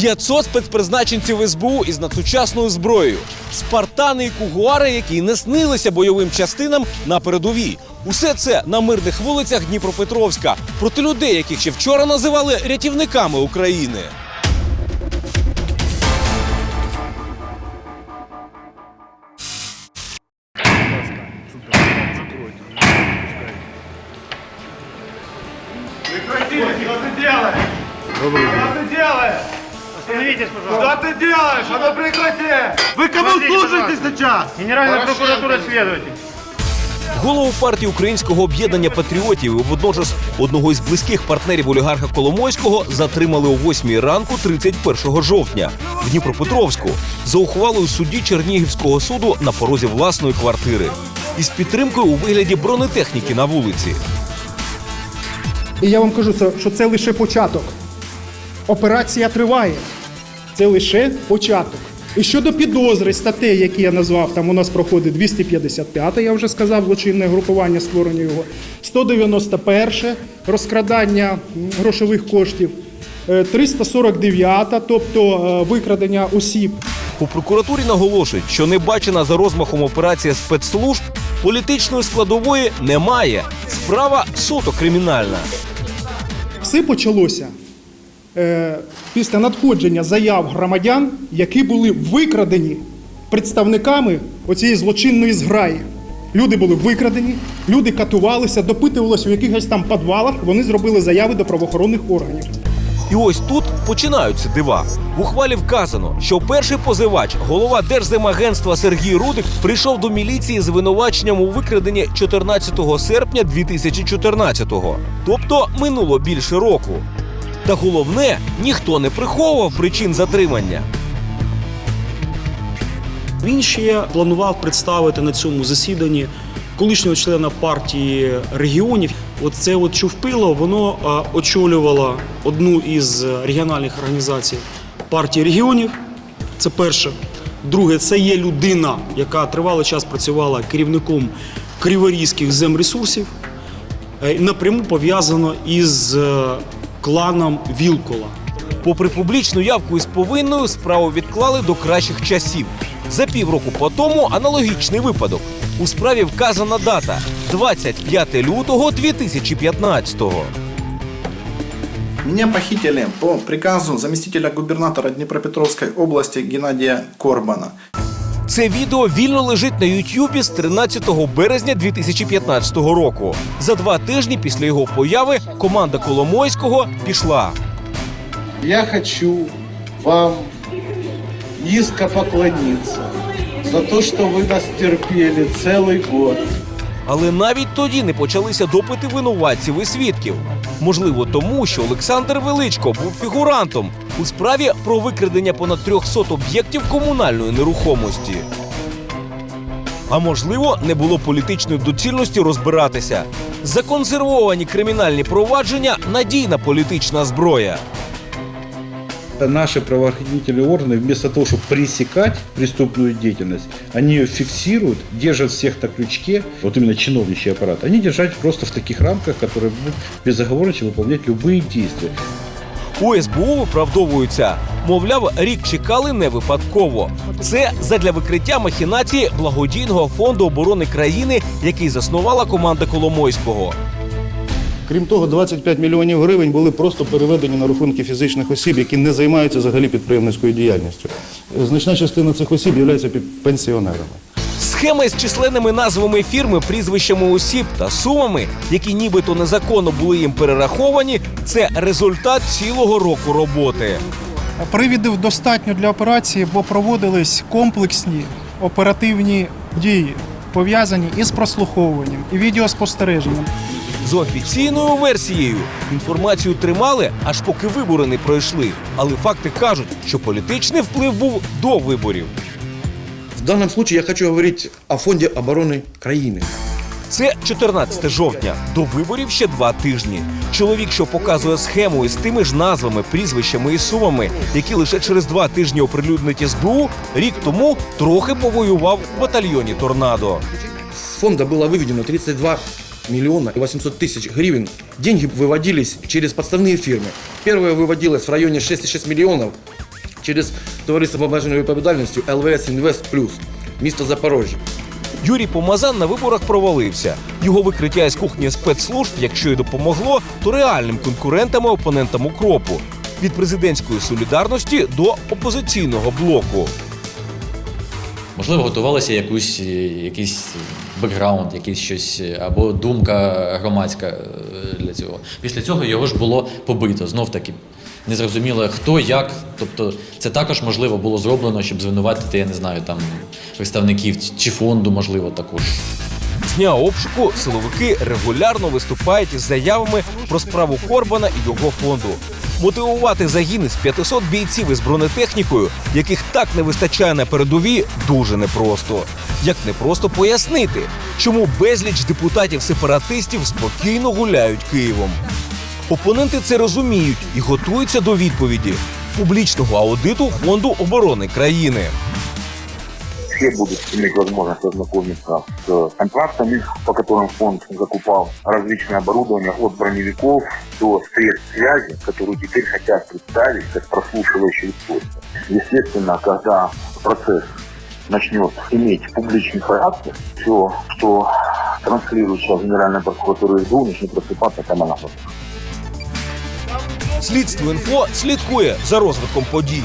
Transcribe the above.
500 спецпризначенців СБУ із надсучасною зброєю, спартани і кугуари, які не снилися бойовим частинам на передовій. Усе це на мирних вулицях Дніпропетровська проти людей, яких ще вчора називали рятівниками України. Прекрати, что ты делаешь? Что ты делаешь? Остановитесь, пожалуйста. Что ты делаешь? А ну прекрати! Вы кому служите сейчас? Генеральная прокуратура следователь. Голову партії Українського об'єднання патріотів і водночас одного із близьких партнерів олігарха Коломойського затримали о 8 ранку 31 жовтня в Дніпропетровську за ухвалою судді Чернігівського суду на порозі власної квартири із підтримкою у вигляді бронетехніки на вулиці. І я вам кажу, що це лише початок. Операція триває. Це лише початок. І щодо підозри статей, які я назвав, там у нас проходить 255, я вже сказав, злочинне групування створення його, 191 розкрадання грошових коштів, е, 349, тобто е, викрадення осіб. У прокуратурі наголошують, що не бачена за розмахом операція спецслужб політичної складової немає. Справа суто кримінальна. Все почалося е, після надходження заяв громадян, які були викрадені представниками оцієї злочинної зграї. Люди були викрадені, люди катувалися, допитувалися у якихось там підвалах. Вони зробили заяви до правоохоронних органів. І ось тут починаються дива. В ухвалі вказано, що перший позивач, голова Держземагентства Сергій Рудик, прийшов до міліції з звинуваченням у викраденні 14 серпня 2014-го. Тобто минуло більше року. Та головне, ніхто не приховував причин затримання. Він ще планував представити на цьому засіданні колишнього члена партії регіонів. Оце от Чувпило, воно е, очолювало одну із регіональних організацій партії регіонів. Це перше. Друге, це є людина, яка тривалий час працювала керівником криворізьких земресурсів. Е, Напряму пов'язано із е, кланом Вілкола. Попри публічну явку із повинною, справу відклали до кращих часів. За півроку по тому аналогічний випадок. У справі вказана дата 25 лютого 2015-го. Меня похитили по приказу заместителя губернатора Днепропетровской области Геннадия Корбана. Це відео вільно лежить на Ютюбі з 13 березня 2015 року. За два тижні після його появи команда Коломойського пішла. Я хочу вам низко поклониться за то, что вы нас терпели целый год. Але навіть тоді не почалися допити винуватців і свідків. Можливо, тому що Олександр Величко був фігурантом у справі про викрадення понад 300 об'єктів комунальної нерухомості. А можливо, не було політичної доцільності розбиратися. Законсервовані кримінальні провадження надійна політична зброя Наши правоохранительные органы, вместо того, чтобы пресекать преступную деятельность, они ее фиксируют, держат всех на крючке, вот именно чиновничий аппарат, они держать просто в таких рамках, которые будут безоговорочно выполнять любые действия. У СБУ виправдовуються. Мовляв, рік чекали не випадково. Це задля викриття махінації благодійного фонду оборони країни, який заснувала команда Коломойського. Крім того, 25 мільйонів гривень були просто переведені на рахунки фізичних осіб, які не займаються взагалі підприємницькою діяльністю. Значна частина цих осіб є пенсіонерами. Схема із численними назвами фірми, прізвищами осіб та сумами, які нібито незаконно були їм перераховані, це результат цілого року роботи. Привідів достатньо для операції, бо проводились комплексні оперативні дії, пов'язані із прослуховуванням і відеоспостереженням За офіційною версією інформацію тримали, аж поки вибори не пройшли. Але факти кажуть, що політичний вплив був до виборів. В данном случае я хочу говорить о Фонде обороны країни. Це 14 жовтня. До виборів ще два тижні. Чоловік, що показує схему із тими ж назвами, прізвищами і сумами, які лише через два тижні оприлюднить СБУ, рік тому трохи повоював в батальйоні Торнадо. С фонда было выведено 32 миллиона и 800 тысяч гривен. Деньги выводились через подставные фирмы. Первая выводилась в районе 6,6 миллионов через товариство з обмеженою відповідальністю ЛВС Інвест Плюс, місто Запорожжя. Юрій Помазан на виборах провалився. Його викриття із кухні спецслужб, якщо й допомогло, то реальним конкурентами опонентам укропу від президентської солідарності до опозиційного блоку. Можливо, готувалося якусь, е, якийсь бекграунд, якийсь щось е, або думка громадська е, для цього. Після цього його ж було побито. Знов таки незрозуміло хто, як. Тобто, це також можливо було зроблено, щоб звинуватити, я не знаю, там представників чи фонду, можливо, також. Дня обшуку силовики регулярно виступають із заявами про справу Корбана і його фонду. Мотивувати загін із 500 бійців із бронетехнікою, яких так не вистачає на передові, дуже непросто. Як непросто пояснити, чому безліч депутатів-сепаратистів спокійно гуляють Києвом. Опоненти це розуміють і готуються до відповіді публічного аудиту фонду оборони країни. все будут иметь возможность ознакомиться с контрактами, по которым фонд закупал различное оборудование от броневиков до средств связи, которые теперь хотят представить как прослушивающие устройства. Естественно, когда процесс начнет иметь публичный характер, все, что транслирует сейчас Генеральная прокуратура СБУ, начнет просыпаться прямо на глазах. Слідство інфо слідкує за розвитком подій.